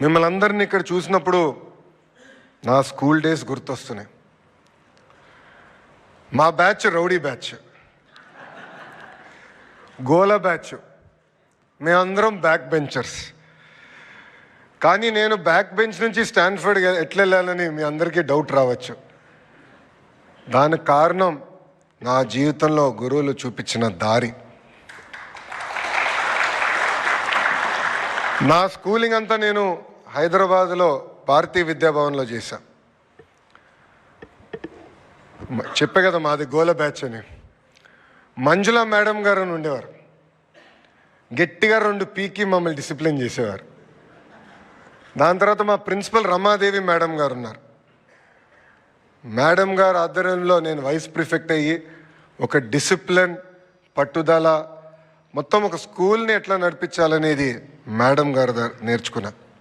మిమ్మల్ని అందరినీ ఇక్కడ చూసినప్పుడు నా స్కూల్ డేస్ గుర్తొస్తున్నాయి. మా బ్యాచ్ రౌడీ బ్యాచ్. గోల బ్యాచ్. మేమందరం బ్యాక్ బెంచర్స్. కానీ నేను బ్యాక్ బెంచ్ నుంచి స్టాన్ఫర్డ్ ఎట్లా వెళ్ళాలని మీ అందరికీ డౌట్ రావచ్చు. దానికి కారణం నా జీవితంలో గురువులు చూపించిన దారి. నా స్కూలింగ్ అంతా నేను హైదరాబాద్లో భారతీయ విద్యాభవన్లో చేశా. చెప్పే కదా మాది గోల బ్యాచ్ అని. మంజుల మేడం గారు అని ఉండేవారు. గట్టిగా రెండు పీకి మమ్మల్ని డిసిప్లిన్ చేసేవారు. దాని తర్వాత మా ప్రిన్సిపల్ రమాదేవి మేడం గారు ఉన్నారు. మేడం గారు ఆధ్వర్యంలో నేను వైస్ ప్రిఫెక్ట్ అయ్యి ఒక డిసిప్లిన్ పట్టుదల మొత్తం ఒక స్కూల్ని ఎట్లా నడిపించాలనేది మేడం గారు నేర్చుకున్నాను